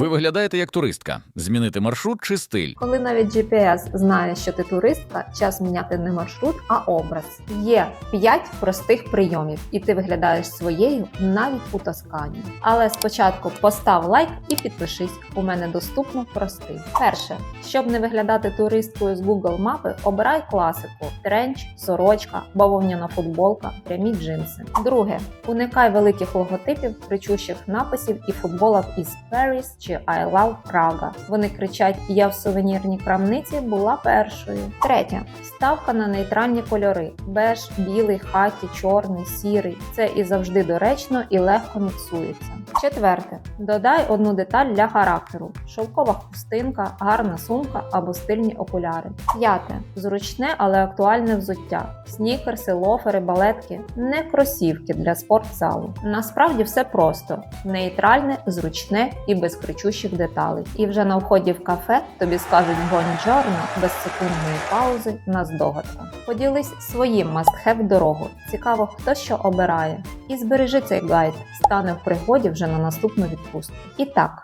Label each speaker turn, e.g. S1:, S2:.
S1: Ви виглядаєте як туристка. Змінити маршрут чи стиль.
S2: Коли навіть GPS знає, що ти туристка, час міняти не маршрут, а образ. Є 5 простих прийомів, і ти виглядаєш своєю навіть у Тоскані. Але спочатку постав лайк і підпишись. У мене доступно простий. Перше, щоб не виглядати туристкою з Google мапи, обирай класику: тренч, сорочка, бавовняна футболка, прямі джинси. Друге, уникай великих логотипів, кричущих написів і футболок із Paris чи I love Praga. Вони кричать: Я в сувенірній крамниці була першою. Третє ставка на нейтральні кольори: беж, білий, хакі, чорний, сірий. Це і завжди доречно і легко міксується. Четверте, додай одну деталь для характеру: шовкова хустинка, гарна сумка або стильні окуляри. П'яте зручне, але актуальне взуття: снікерси, лофери, балетки, не кросівки для спортзалу. Насправді все просто: нейтральне, зручне і без кричущих деталей. І вже на вході в кафе тобі скажуть бонджорно без секундної паузи на здогадку. Поділись своїм must-have дорогу. Цікаво, хто що обирає. І збережи цей гайд, стане в пригоді вже на наступну відпустку. І так.